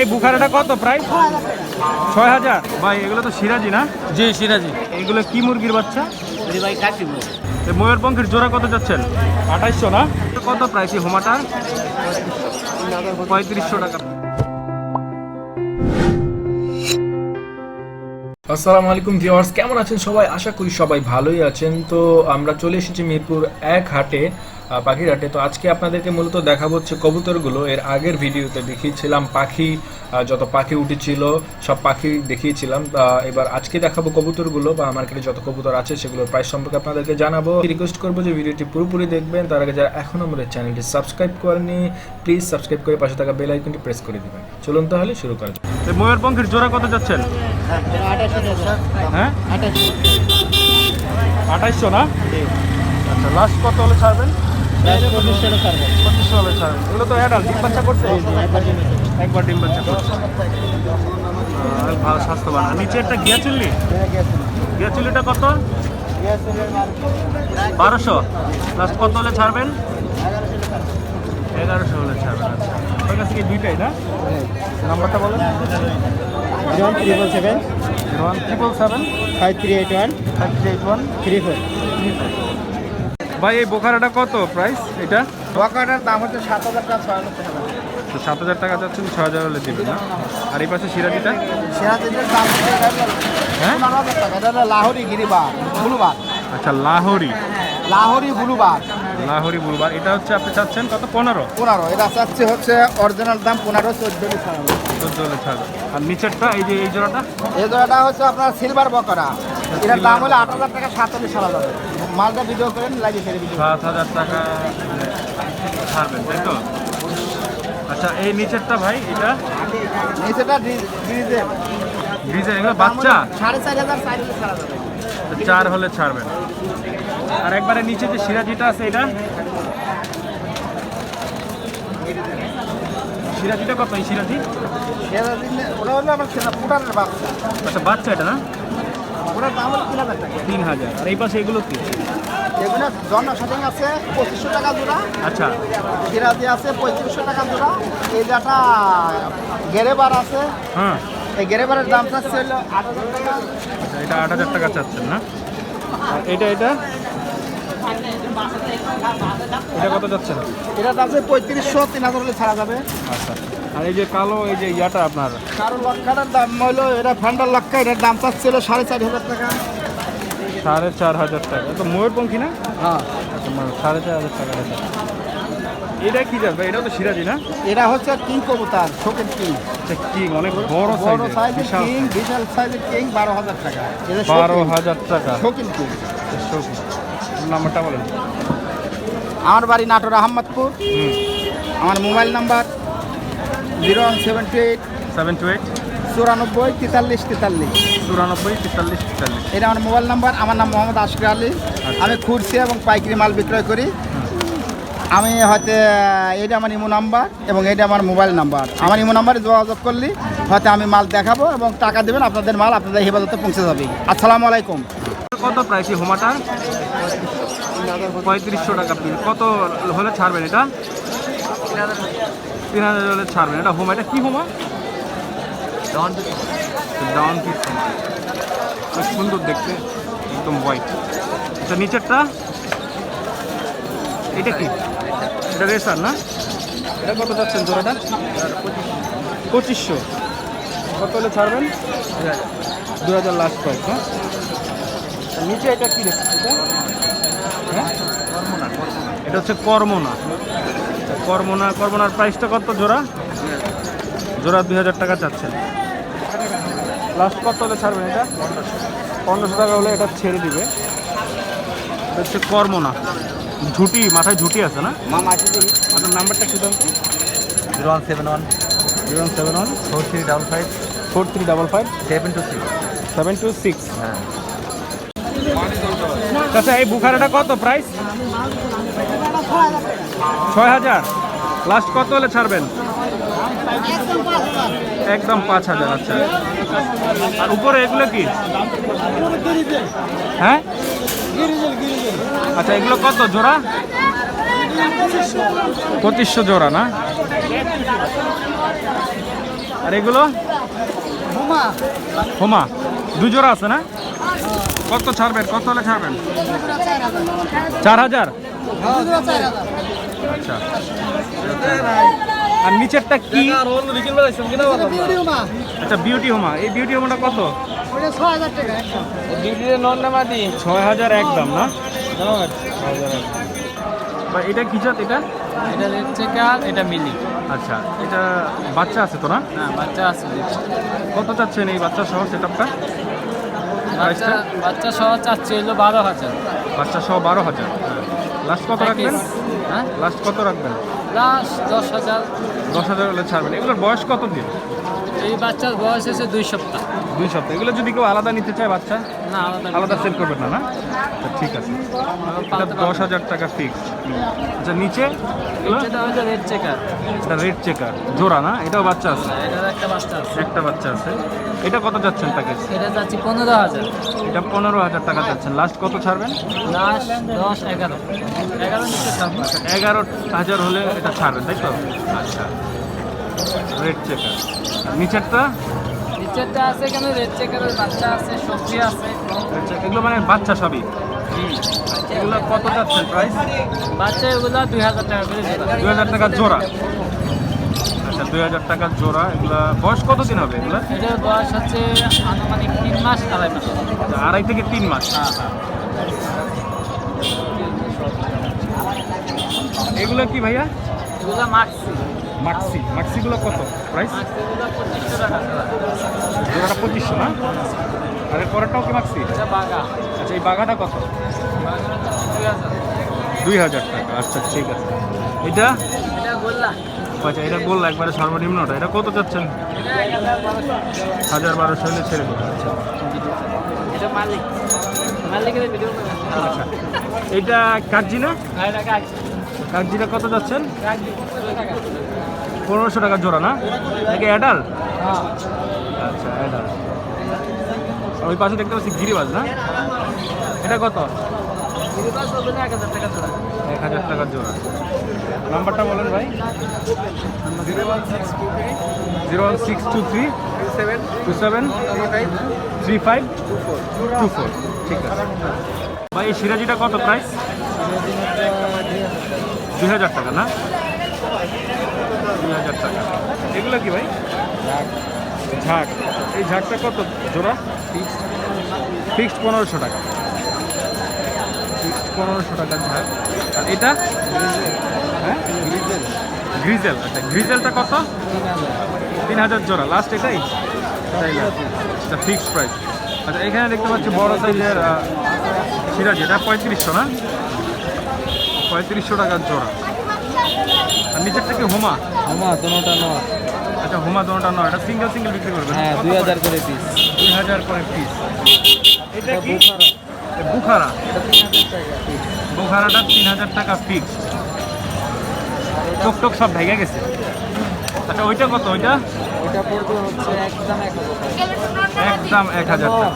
এই বুখারাটা কত প্রাইস ছয় হাজার। ভাই এগুলো তো সিরাজি না? জি সিরাজি। এগুলো কি মুরগির বাচ্চা? ভাই কাশি এই ময়ূরপঙ্খের জোড়া কত যাচ্ছেন? আঠাইশশো না? কত প্রাইস এই হোমাটার? পঁয়ত্রিশশো টাকা। আসসালামু আলাইকুম ভিউয়ার্স কেমন আছেন সবাই? আশা করি সবাই ভালোই আছেন। তো আমরা চলে এসেছি মিরপুর এক হাটে। আহ, পাখির হাটে তো আজকে আপনাদেরকে মূলত দেখাবো হচ্ছে কবুতরগুলো। এর আগের ভিডিওতে দেখিয়েছিলাম পাখি যত পাখি উঠেছিল সব পাখি দেখিয়েছিলাম। এবার আজকে দেখাবো কবুতরগুলো বা মার্কেটে যত কবুতর আছে সেগুলোর প্রাইস সম্পর্কে আপনাদেরকে জানাব। রিকোয়েস্ট করব যে ভিডিওটি পুরোপুরি দেখবেন। তার আগে যারা এখনও আমাদের চ্যানেলটি সাবস্ক্রাইব করেনি প্লিজ সাবস্ক্রাইব করে পাশে থাকা বেল আইকনটি প্রেস করে দেবেন। চলুন তাহলে শুরু করা যাক। ময়ূরপঙ্খের জোড়া কত যাচ্ছেন? হ্যাঁ? আঠাইশশো না? আচ্ছা লাস্ট কত হলে ছাড়বেন? পঁচিশশো হলে ছাড়বেন এগুলো তো অ্যাডাল ডিম বাচ্চা করছে? একবার ডিম বাচ্চা করছে। ভালো স্বাস্থ্যবান আর নিচে একটা গিয়া চিল্লি? গিয়া চিল্লিটা কত? বারোশো। লাস্ট কত হলে ছাড়বেন? এগারোশো হলে ছাড়বেন আচ্ছা। ওর কাছে কি দুইটাই না? নাম্বারটা বলেন। Triple seven one triple seven five three eight one five three eight one three four ভাই এই বোখারাটা কত প্রাইস এটা? ওয়াকাটার দাম হচ্ছে সাত হাজার টাকা ছয় হাজার টাকা। তো সাত হাজার টাকা যাচ্ছেন ছ হাজার হলে দেবেন না? আর এই পাশে সিরাজিটা? সিরাজের দাম হ্যাঁ? হাজার লাহোরি গিরিবার ব্লুবার আচ্ছা লাহোরি। লাহোরি ব্লুবার লাহোরি বুলবার এটা হচ্ছে আপনি চাচ্ছেন কত? পনেরো? পনেরো। এটা চাচ্ছে হচ্ছে অরিজিনাল দাম পনেরো চোদ্দ চোদ্দ ছাড়বে আর নিচেরটা এই যে এই জোড়াটা? এই জোড়াটা হচ্ছে আপনার সিলভার বকরা এটার দাম হলো আট হাজার টাকা সাতচল্লিশ যাবে মালটা ভিডিও করেন ফেলে ভিডিও সাত হাজার টাকা ছাড়বেন তাই তো? আচ্ছা এই নিচেরটা ভাই এটা? নিচেটা ডিজে। ডিজাইন এগুলো বাচ্চা? সাড়ে চার হাজার চার হলে ছাড়বেন। আর একবারে নিচে যে সিরাজিটা আছে এটা? সিরাজিটা কত এই সিরাজি ওটা হলো আমার ফুটারের বাচ্চা। আচ্ছা বাচ্চা এটা না? ওটার দাম হলো তিন হাজার টাকা। তিন হাজার। আর এই পাশে এগুলো কি? এগুলো জন্ম সেটিং আছে পঁচিশশো টাকা জোড়া। আচ্ছা। সিরাজি আছে পঁয়ত্রিশশো টাকা জোড়া। এই যেটা গেরেবার আছে। হ্যাঁ। এই গেরেবারের দাম চাচ্ছে হলো আট হাজার টাকা। আচ্ছা এটা আট হাজার টাকা চাচ্ছেন না? এটা এটা? এটা কত যাচ্ছেন দাম আছে পঁয়ত্রিশশো তিন হাজার হলে ছাড়া যাবে। আচ্ছা। আর এই যে কালো এই যে ইয়াটা আপনার? কারও লক্ষাটার দাম হলো এটা ফ্যান্ডার লক্ষা এটার দাম চাচ্ছে হলো সাড়ে চার হাজার টাকা। সাড়ে চার হাজার টাকা। এটা ময়ূরপঙ্খী না? হ্যাঁ। আচ্ছা সাড়ে চার হাজার টাকা এটা এটা কি যাবে এটা তো সিরাজি না? এটা হচ্ছে কিং কবুতার শোকের কিং। আচ্ছা কিং অনেক বড় বড় সাইজের কিং বিশাল সাইজের। কিং বারো হাজার টাকা। বারো হাজার টাকা। শৌখিন কিং। শৌখিন। নাম্বারটা বলেন। আমার বাড়ি নাটোর আহমদপুর হুম। আমার mobile number zero one seven two eight seven two eight. চুরানব্বই তেতাল্লিশ তেতাল্লিশ। চুরানব্বই তেতাল্লিশ তেতাল্লিশ। এটা আমার মোবাইল নাম্বার আমার নাম মোহাম্মদ আশির আলী। আমি খুরসি এবং পাইকারি মাল বিক্রয় করি। আমি হয়তো এটা আমার ইমো নাম্বার এবং এটা আমার মোবাইল নাম্বার। আমার ইমো নাম্বারে যোগাযোগ করলে হয়তো আমি মাল দেখাবো এবং টাকা দেবেন আপনাদের মাল আপনাদের হেফাজতে পৌঁছে যাবে। আসসালামু আলাইকুম। কত প্রাইস এই হোমাটা পঁয়ত্রিশশো টাকা পিস কত হলে ছাড়বেন এটা? তিন হাজার হলে ছাড়বেন। এটা হোমা এটা কি হোমা ডাউন পিস বেশ সুন্দর দেখতে একদম হোয়াইট এটা নিচেরটা? এটা কি? এটা রেসার না? এটা কত যাচ্ছেন জোড়াটা? পঁচিশশো। কত হলে ছাড়বেন? দু হাজার লাস্ট প্রাইস হ্যাঁ নিচে এটা কি দেখছি হ্যাঁ? এটা হচ্ছে কর্মনা। কর্মনা কর্মনার প্রাইসটা কত জোড়া? জোড়া দুই হাজার টাকা চাচ্ছেন। লাস্ট কত হলে ছাড়বেন এটা? পনেরোশো টাকা হলে এটা ছেড়ে দিবে। এটা হচ্ছে কর্মনা। ঝুটি মাথায় ঝুটি আছে না? মামা আপনার নাম্বারটা কি দাম zero one seven one. Zero one seven one. Four three double five. Four three double five. Seven two six. Seven two six. হ্যাঁ। আচ্ছা এই বুখারাটা কত প্রাইস ছয় হাজার। লাস্ট কত হলে ছাড়বেন? একদম পাঁচ হাজার আচ্ছা। আর উপরে এগুলো কি? হ্যাঁ? আচ্ছা এগুলো কত জোড়া? পঁচিশশো জোড়া না? আর এগুলো? হোমা। দু জোড়া আছে না? কত ছাড়বেন? কত হলে ছাড়বেন? চার হাজার? আচ্ছা। আর নিচেরটা কি? আচ্ছা বিউটি হোমা এই বিউটি হোমাটা কত? ছয় হাজার একদম। না? এটা কি জাত এটা? এটা মিলি। আচ্ছা এটা বাচ্চা আছে তো না? না বাচ্চা আছে কত চাচ্ছেন এই বাচ্চা সহ সেটআপটা? বাচ্চা বাচ্চা সহ চাচ্ছে হলো বারো হাজার। বাচ্চা সহ বারো হাজার। লাস্ট কত রাখবেন? হ্যাঁ? লাস্ট কত রাখবেন? লাস্ট দশ হাজার। দশ হাজার হলে ছাড়বেন। এগুলোর বয়স কত দিন এই বাচ্চার বয়স হয়েছে দুই সপ্তাহ। দুই সপ্তাহ। এগুলো যদি কেউ আলাদা নিতে চায় বাচ্চা না আলাদা আলাদা সেল করবেন না না? ঠিক আছে। এটা দশ হাজার টাকা ফিক্স আচ্ছা নিচে? রেড চেকার এটা রেড চেকার জোড়া না? এটাও বাচ্চা আছে? একটা বাচ্চা আছে। একটা বাচ্চা আছে। এটা কত যাচ্ছেন প্যাকেজ এটা যাচ্ছে পনেরো হাজার। এটা পনেরো হাজার টাকা যাচ্ছেন। লাস্ট কত ছাড়বেন? লাস্ট দশ এগারো। এগারো নিচে এগারো হাজার হলে এটা ছাড়বেন তাই তো? আচ্ছা। রেড চেকার নিচেরটা? নিচেরটা আছে কেন? রেড চেকারের বাচ্চা আছে সবজি আছে। এগুলো মানে বাচ্চা সবই? এগুলো কত যাচ্ছেন প্রাইস বাচ্চা এগুলো দুই হাজার টাকা করে দুই হাজার টাকা জোড়া? আচ্ছা দুই হাজার টাকার জোড়া। এগুলা বয়স কতদিন হবে এগুলা? এটার বয়স হচ্ছে আনুমানিক তিন মাস আড়াই মাস। আচ্ছা, আড়াই থেকে তিন মাস। হ্যাঁ হ্যাঁ। এগুলো কি ভাইয়া? এগুলো মাক্সি। মাক্সি মাক্সিগুলো কত? প্রাইস জোড়াটা পঁচিশশো না? আর এর পরেরটাও কি মাক্সি আচ্ছা এই বাগাটা কত? দুই হাজার টাকা। আচ্ছা ঠিক আছে। এটা? আচ্ছা এটা বলল একবারে সর্বনিম্নটা এটা কত চাচ্ছেন? হাজার বারোশো হলে ছেড়ে দেবো আচ্ছা। এটা মালিক। মালিকের ভিডিও আচ্ছা। এটা কাগজি না হ্যাঁ কাগজিটা কত যাচ্ছেন পনেরোশো টাকা জোড়া না? নাকি অ্যাডাল আচ্ছা অ্যাডাল ওই পাশে দেখতে পাচ্ছি গিরিবাজ না? এটা কত? এক হাজার টাকা জোড়া। এক হাজার টাকার জোড়া। নাম্বারটা বলেন ভাই। Zero one six two three zero one six two three seven two seven three five two four. Two four ঠিক আছে। ভাই এই সিরাজিটা কত প্রাইস দুই হাজার টাকা না? দুই হাজার টাকা। এগুলো কি ভাই? ঝাঁক। এই ঝাঁকটা কত? জোড়া? ফিক্সড পনেরোশো টাকা। ফিক্সড পনেরোশো টাকার ঝাঁক। আর এটা? হ্যাঁ? গ্রিজেল। আচ্ছা গ্রিজেলটা কত? তিন হাজার জোড়া। লাস্ট এটাই? last। আচ্ছা ফিক্সড প্রাইস। আচ্ছা এখানে দেখতে পাচ্ছি বড় সাইজের সিরাজ। এটা পঁয়ত্রিশশো না? পঁয়ত্রিশশো টাকার জোড়া। আর নিচেরটা কি হোমা? আমার দোনোটা নয় আচ্ছা হোমা দোনোটা নয় এটা সিঙ্গেল সিঙ্গেল বিক্রি করবেন হ্যাঁ দুই হাজার করে? পিস দুই হাজার করে পিস এটা কি? বুখারা। বুখারাটা তিন হাজার টাকা ফিক্স টক টক সব ভেঙে গেছে। আচ্ছা ওইটা কত? ওইটা? এটা পড়বে হচ্ছে একদম এক হাজার একদম এক হাজার টাকা।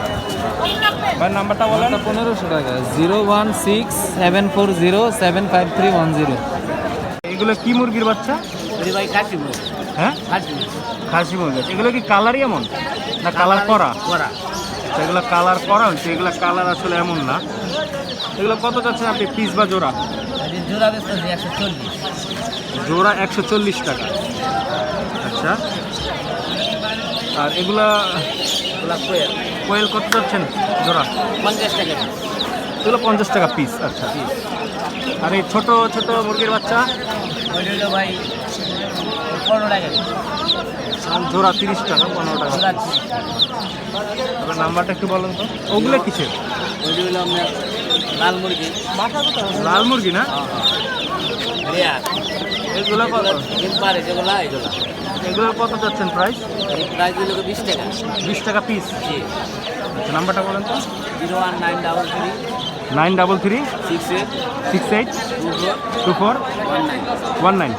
ভাই নাম্বারটা বলেন। পনেরোশো টাকা। Zero one six seven four zero seven five three one zero. এগুলো কি মুরগির বাচ্চা? ভাই কাটি হ্যাঁ? খাসি মুরগি। এগুলো কি কালারই এমন? না কালার করা? করা। আচ্ছা, এগুলো কালার করা হচ্ছে এগুলো কালার আসলে এমন না। এগুলো কত চাচ্ছেন আপনি পিস বা জোড়া? জোড়া একশো চল্লিশ। জোড়া একশো চল্লিশ টাকা। আচ্ছা। আর এগুলা কোয়েল। কত চাচ্ছেন জোড়া? পঞ্চাশ টাকা। এগুলো পঞ্চাশ টাকা পিস আচ্ছা। আর এই ছোট ছোট মুরগির বাচ্চা। ভাই পনেরো টাকা জোড়া তিরিশ টাকা, পনেরো টাকা। আপনার নাম্বারটা একটু বলুন তো। ওগুলো কিসের? ওই হলো আপনার লাল মুরগি লাল মুরগি না? এগুলো কত? পারে যেগুলো এগুলো এগুলো কত যাচ্ছেন প্রাইস এই প্রাইস দিল বিশ টাকা বিশ টাকা পিস জি নাম্বারটা বলেন তো। Zero one nine double three. Nine double three six eight six eight two four one nine.